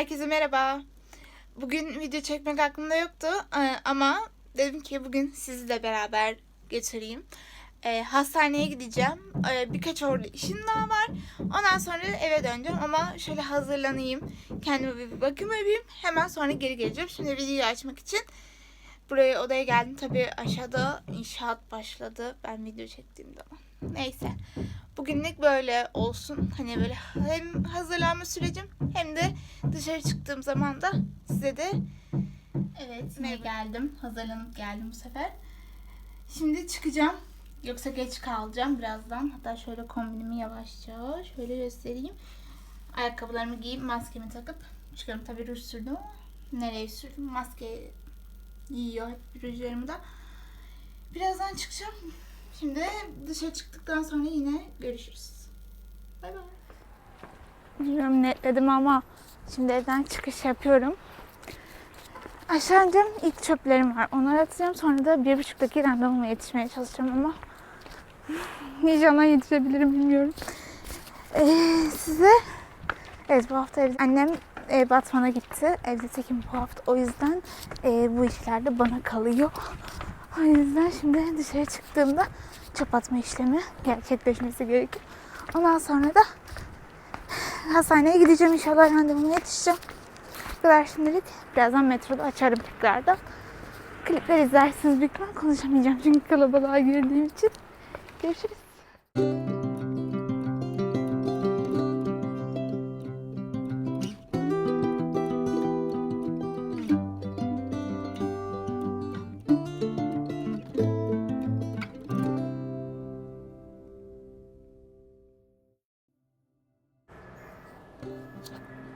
Herkese merhaba. Bugün video çekmek aklımda yoktu Ee, ama dedim ki bugün sizle beraber geçireyim. Ee, hastaneye gideceğim. Ee, birkaç orada işim daha var. Ondan sonra eve döneceğim ama şöyle hazırlanayım. Kendime bir bakım yapayım. Hemen sonra geri geleceğim. Şimdi videoyu açmak için buraya odaya geldim. Tabii aşağıda inşaat başladı. Ben video çektiğim zaman. Neyse. Bugünlük böyle olsun. Hani böyle hem hazırlanma sürecim hem de dışarı çıktığım zaman da size de evet yine geldim. Hazırlanıp geldim bu sefer. Şimdi çıkacağım. Yoksa geç kalacağım birazdan. Hatta şöyle kombinimi yavaşça şöyle göstereyim. Ayakkabılarımı giyip maskemi takıp çıkıyorum. Tabii ruj sürdüm ama nereye sürdüm? Maske yiyor hep rujlarımı da. Birazdan çıkacağım. Şimdi dışarı çıktıktan sonra yine görüşürüz. Bay bay. Bilmiyorum netledim ama şimdi evden çıkış yapıyorum. Aşağı ineceğim. İlk çöplerim var. Onları atacağım. Sonra da bir buçuk dakika randevuma yetişmeye çalışacağım ama inşallah yetişebilirim bilmiyorum. Ee, size evet bu hafta evde annem e, Batman'a gitti. Evde tekim bu hafta. O yüzden e, bu işler de bana kalıyor. O yüzden şimdi dışarı çıktığımda çöp atma işlemi gerçekleşmesi gerekiyor. Ondan sonra da hastaneye gideceğim inşallah randevuma yetişeceğim. Bu kadar şimdilik. Birazdan metroda açarım tekrardan. Klipler izlersiniz büyük konuşamayacağım çünkü kalabalığa girdiğim için. Görüşürüz. ちょっと。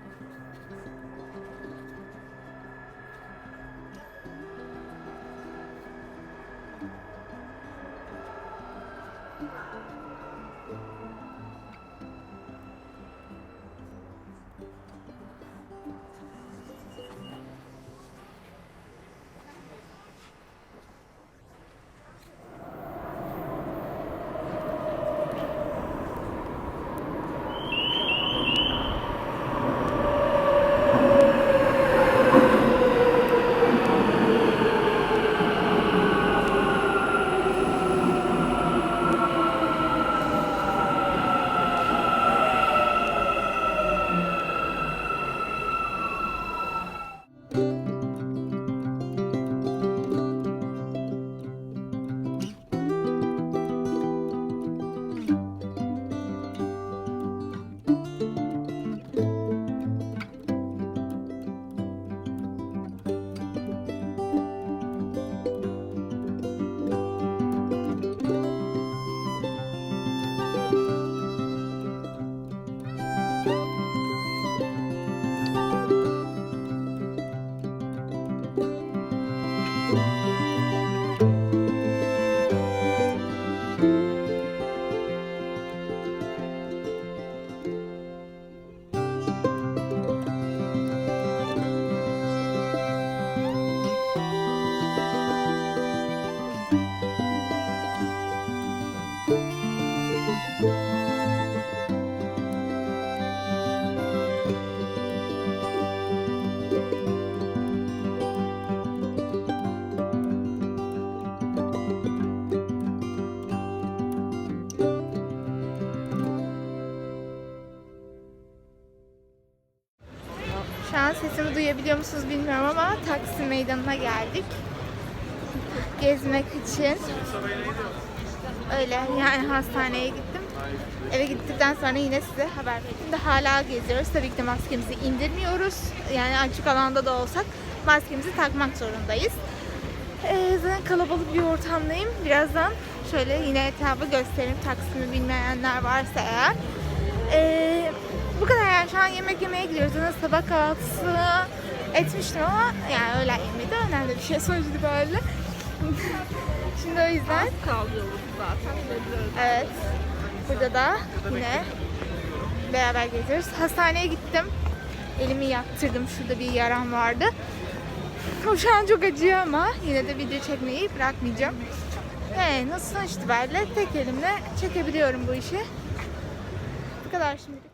Sesimi duyabiliyor musunuz bilmiyorum ama Taksim Meydanı'na geldik. Gezmek için. Öyle yani hastaneye gittim. Eve gittikten sonra yine size haber verdim. De hala geziyoruz. Tabii ki de maskemizi indirmiyoruz. Yani açık alanda da olsak maskemizi takmak zorundayız. Ee, zaten kalabalık bir ortamdayım. Birazdan şöyle yine etrafı göstereyim. Taksim'i bilmeyenler varsa eğer. Ee, bu kadar yani şu an yemek yemeye gidiyoruz. Zaten sabah kahvaltısı etmiştim ama yani öğlen yemeği de önemli bir şey sonuç itibariyle. Şimdi o yüzden kalıyoruz zaten. evet burada da yine beraber geziyoruz. Hastaneye gittim. Elimi yaktırdım. Şurada bir yaram vardı. O şu an çok acıyor ama yine de video çekmeyi bırakmayacağım. Ee, nasıl itibariyle tek elimle çekebiliyorum bu işi. Bu kadar şimdilik.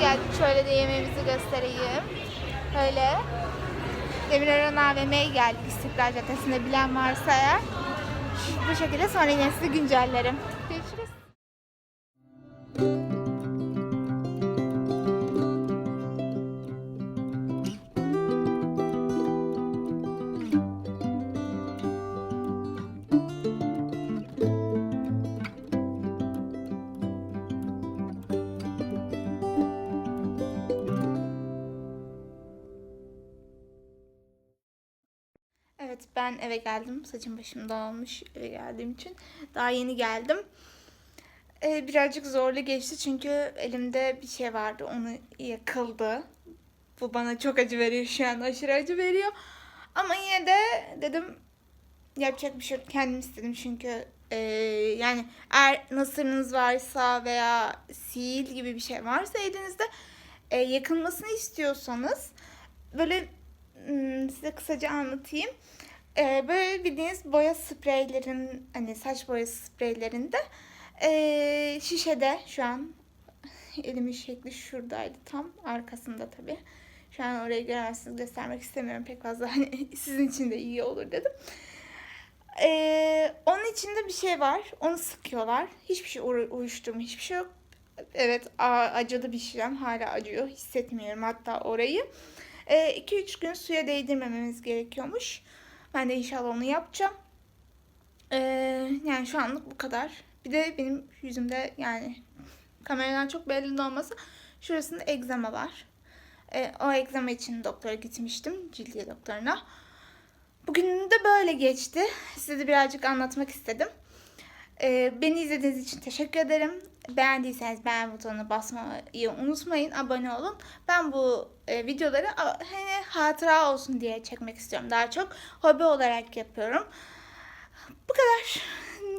geldik. Şöyle de yemeğimizi göstereyim. Böyle. Demirören AVM'ye geldik İstiklal Caddesi'nde bilen varsa eğer. Bu şekilde sonra yine sizi güncellerim. Görüşürüz. Evet ben eve geldim. Saçım başım dağılmış eve geldiğim için. Daha yeni geldim. Ee, birazcık zorlu geçti çünkü elimde bir şey vardı. Onu yakıldı. Bu bana çok acı veriyor şu an. Aşırı acı veriyor. Ama yine de dedim yapacak bir şey yok. Kendim istedim çünkü e, yani eğer nasırınız varsa veya sil gibi bir şey varsa elinizde e, yakılmasını istiyorsanız böyle size kısaca anlatayım. Ee, böyle bildiğiniz boya spreylerin hani saç boyası spreylerinde ee, şişede şu an elimin şekli şuradaydı tam arkasında tabi. Şu an orayı göremezsiniz göstermek istemiyorum pek fazla hani sizin için de iyi olur dedim. Ee, onun içinde bir şey var. Onu sıkıyorlar. Hiçbir şey uyuşturma, hiçbir şey yok. Evet, acıdı bir işlem. Hala acıyor. Hissetmiyorum hatta orayı. 2-3 gün suya değdirmememiz gerekiyormuş. Ben de inşallah onu yapacağım. Ee, yani şu anlık bu kadar. Bir de benim yüzümde yani kameradan çok belli de olmasa şurasında egzama var. Ee, o egzama için doktora gitmiştim. Cildiye doktoruna. Bugün de böyle geçti. Size de birazcık anlatmak istedim. Ee, beni izlediğiniz için teşekkür ederim. Beğendiyseniz beğen butonuna basmayı unutmayın. Abone olun. Ben bu e, videoları hani hatıra olsun diye çekmek istiyorum. Daha çok hobi olarak yapıyorum. Bu kadar.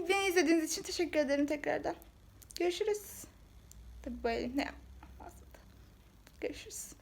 Beni izlediğiniz için teşekkür ederim tekrardan. Görüşürüz. Tabii lazım da. Görüşürüz.